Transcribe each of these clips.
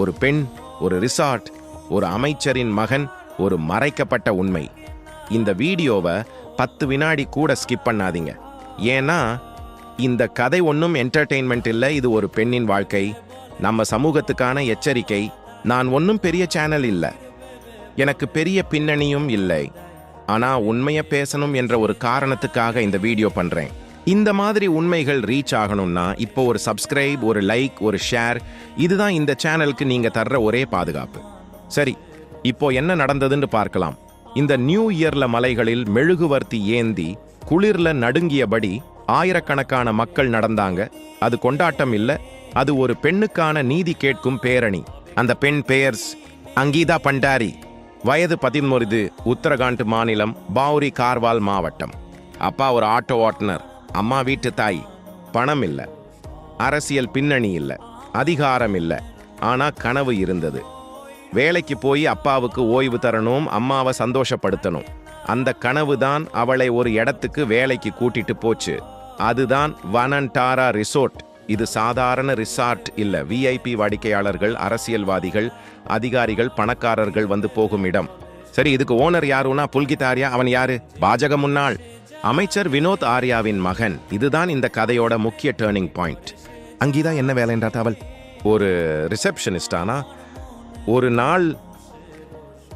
ஒரு பெண் ஒரு ரிசார்ட் ஒரு அமைச்சரின் மகன் ஒரு மறைக்கப்பட்ட உண்மை. இந்த வீடியோவை பத்து வினாடி கூட ஸ்கிப் பண்ணாதீங்க. ஏன்னா இந்த கதை ஒன்றும் என்டர்டெயின்மெண்ட் இல்லை இது ஒரு பெண்ணின் வாழ்க்கை. நம்ம சமூகத்துக்கான எச்சரிக்கை நான் ஒன்றும் பெரிய சேனல் இல்லை. எனக்கு பெரிய பின்னணியும் இல்லை. ஆனால் உண்மையை பேசணும் என்ற ஒரு காரணத்துக்காக இந்த வீடியோ பண்ணுறேன் இந்த மாதிரி உண்மைகள் ரீச் ஆகணும்னா இப்போ ஒரு சப்ஸ்கிரைப் ஒரு லைக் ஒரு ஷேர் இதுதான் இந்த சேனலுக்கு நீங்கள் தர்ற ஒரே பாதுகாப்பு. சரி இப்போ என்ன நடந்ததுன்னு பார்க்கலாம். இந்த நியூ இயர்ல மலைகளில் மெழுகுவர்த்தி ஏந்தி குளிர்ல நடுங்கியபடி ஆயிரக்கணக்கான மக்கள் நடந்தாங்க. அது கொண்டாட்டம் இல்ல அது ஒரு பெண்ணுக்கான நீதி கேட்கும் பேரணி. அந்த பெண் பெயர்ஸ் அங்கீதா பண்டாரி. வயது பதிமூறு உத்தரகாண்ட் மாநிலம் பாவுரி கார்வால் மாவட்டம். அப்பா ஒரு ஆட்டோ ஓட்டுனர் அம்மா வீட்டு தாய் பணம் இல்லை. அரசியல் பின்னணி இல்லை. அதிகாரம் இல்லை. ஆனா கனவு இருந்தது. வேலைக்கு போய் அப்பாவுக்கு ஓய்வு தரணும் அம்மாவை சந்தோஷப்படுத்தணும். அந்த கனவு தான் அவளை ஒரு இடத்துக்கு வேலைக்கு கூட்டிட்டு போச்சு. அதுதான் வனன்டாரா ரிசோர்ட். இது சாதாரண ரிசார்ட் இல்ல. விஐபி வாடிக்கையாளர்கள் அரசியல்வாதிகள் அதிகாரிகள் பணக்காரர்கள் வந்து போகும் இடம். சரி இதுக்கு ஓனர் யாருன்னா புல்கித்தாரியா அவன் யாரு? பாஜக முன்னாள். அமைச்சர் வினோத் ஆர்யாவின் மகன். இதுதான் இந்த கதையோட முக்கிய டேர்னிங் பாயிண்ட் அங்கீதா என்ன வேலைன்றா அவள் ஒரு ரிசப்ஷனிஸ்டானா ஒரு நாள்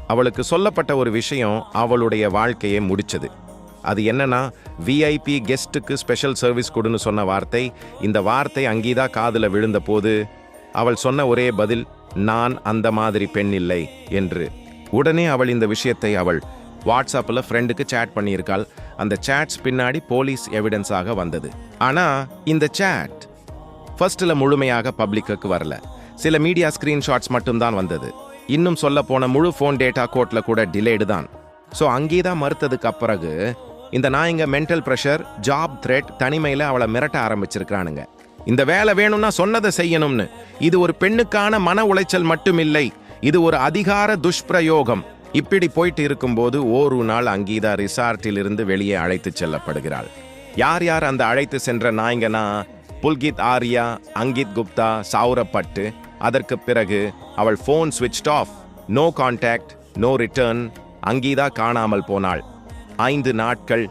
அவளுக்கு சொல்லப்பட்ட ஒரு விஷயம் அவளுடைய வாழ்க்கையை முடிச்சது. அது என்னன்னா விஐபி கெஸ்ட்டுக்கு ஸ்பெஷல் சர்வீஸ் கொடுன்னு சொன்ன வார்த்தை இந்த வார்த்தை அங்கீதா காதில் விழுந்த போது அவள் சொன்ன ஒரே பதில் நான் அந்த மாதிரி பெண் இல்லை என்று. உடனே அவள் இந்த விஷயத்தை அவள் வாட்ஸ்அப்பில் ஃப்ரெண்டுக்கு சேட் பண்ணியிருக்காள். அந்த சேட்ஸ் பின்னாடி போலீஸ் எவிடன்ஸாக வந்தது. ஆனால் இந்த சேட் ஃபர்ஸ்டில் முழுமையாக பப்ளிக்குக்கு வரல. சில மீடியா ஸ்க்ரீன்ஷாட்ஸ் மட்டும்தான் வந்தது. இன்னும் சொல்ல போன முழு ஃபோன் டேட்டா கோர்ட்டில் கூட டிலேடு தான். ஸோ அங்கேதான் மறுத்ததுக்கு அப்புறகு இந்த நாயங்க மென்டல் ப்ரெஷர் ஜாப் த்ரெட் தனிமையில் அவளை மிரட்ட ஆரம்பிச்சிருக்கிறானுங்க. இந்த வேலை வேணும்னா சொன்னதை செய்யணும்னு. இது ஒரு பெண்ணுக்கான மன உளைச்சல் மட்டும் இல்லை இது ஒரு அதிகார துஷ்பிரயோகம். இப்படி போயிட்டு இருக்கும்போது ஓரு நாள் அங்கீதா ரிசார்ட்டில் இருந்து வெளியே அழைத்து செல்லப்படுகிறாள். யார் யார் அந்த அழைத்து சென்ற நாய்ங்கன்னா புல்கித் ஆர்யா அங்கித் குப்தா சாவுரப்பட்டு. அதற்கு பிறகு அவள் ஃபோன் ஸ்விட்ச் off no contact no return Ankita காணாமல் போனாள். ஐந்து நாட்கள்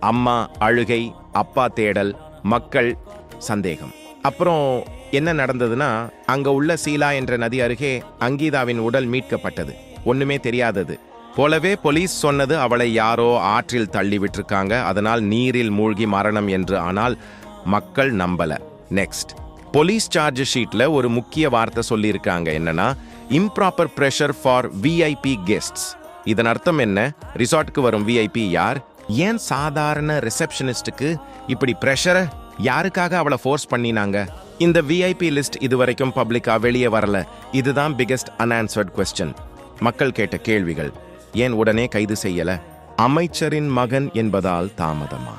அம்மா அழுகை அப்பா தேடல் மக்கள் சந்தேகம். அப்புறம் என்ன நடந்ததுன்னா அங்கே உள்ள சீலா என்ற நதி அருகே அங்கீதாவின் உடல் மீட்கப்பட்டது. ஒண்ணுமே தெரியாதது. போலவே போலீஸ் சொன்னது அவளை யாரோ ஆற்றில் தள்ளி விட்டுருக்காங்க. அதனால் நீரில் மூழ்கி மரணம் என்று ஆனால் மக்கள் நம்பல. நெக்ஸ்ட் போலீஸ் சார்ஜ் ஷீட்ல ஒரு முக்கிய வார்த்தை சொல்லியிருக்காங்க. என்னன்னா improper pressure for VIP guests இதன் அர்த்தம் என்ன? ரிசார்ட்டுக்கு வரும் விஐபி யார்? ஏன் சாதாரண ரிசப்ஷனிஸ்டுக்கு இப்படி ப்ரெஷரை யாருக்காக அவளை ஃபோர்ஸ் பண்ணினாங்க? இந்த விஐபி லிஸ்ட் இதுவரைக்கும் பப்ளிக்கா வெளியே வரல. இதுதான் பிகெஸ்ட் அன்ஆன்சர்ட் கொஸ்டின் மக்கள் கேட்ட கேள்விகள் ஏன் உடனே கைது செய்யல? அமைச்சரின் மகன் என்பதால் தாமதமா?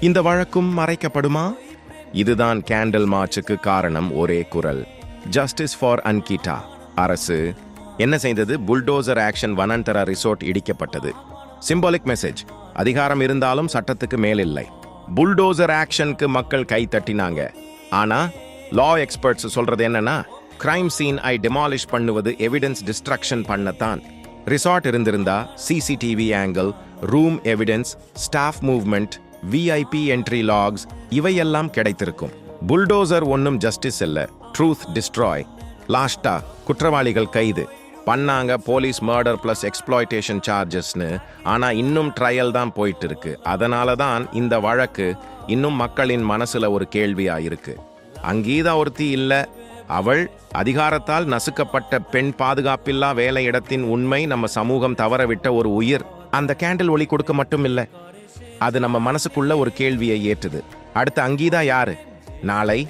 இந்த வழக்கும் மறைக்கப்படுமா? இதுதான் கேண்டில் மார்ச்சுக்கு காரணம் ஒரே குரல். ஜஸ்டிஸ் ஃபார் அன்கிட்டா அரசு என்ன செய்தது? புல்டோசர் ஆக்ஷன் வனந்தரா ரிசோர்ட் இடிக்கப்பட்டது. சிம்பாலிக் மெசேஜ் அதிகாரம் இருந்தாலும் சட்டத்துக்கு மேல் இல்லை புல்டோசர் ஆக்ஷனுக்கு மக்கள் கை தட்டினாங்க. ஆனா லா எக்ஸ்பர்ட்ஸ் சொல்றது என்னன்னா கிரைம் சீன் ஐ டெமாலிஷ் பண்ணுவது எவிடன்ஸ் டிஸ்ட்ரக்ஷன் பண்ணத்தான். ரிசார்ட் இருந்திருந்தா CCTV angle room evidence staff movement VIP entry logs இவையெல்லாம் கிடைத்திருக்கும். புல்டோசர் ஒன்றும் ஜஸ்டிஸ் இல்லை. ட்ரூத் டிஸ்ட்ராய் லாஸ்டா குற்றவாளிகள் கைது. பண்ணாங்க போலீஸ் மர்டர் ப்ளஸ் எக்ஸ்ப்ளாய்டேஷன் சார்ஜஸ்னு ஆனால் இன்னும் ட்ரையல் தான் போயிட்டு இருக்கு அதனால தான் இந்த வழக்கு இன்னும் மக்களின் மனசில் ஒரு கேள்வியாக இருக்கு. அங்கீதா ஒருத்தி இல்லை அவள் அதிகாரத்தால் நசுக்கப்பட்ட பெண் பாதுகாப்பில்லா வேலையிடத்தின் உண்மை நம்ம சமூகம் தவறவிட்ட ஒரு உயிர். அந்த கேண்டில் ஒளி கொடுக்க மட்டும் இல்லை. அது நம்ம மனசுக்குள்ள ஒரு கேள்வியை ஏற்றுது. அடுத்து அங்கீதா யாரு? நாளை.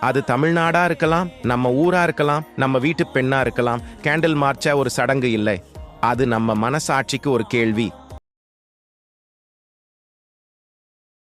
அது தமிழ்நாடா இருக்கலாம் நம்ம ஊரா இருக்கலாம் நம்ம வீட்டு பெண்ணா இருக்கலாம். கேண்டில் மார்ச்சா ஒரு சடங்கு இல்லை. அது நம்ம மனசாட்சிக்கு ஒரு கேள்வி.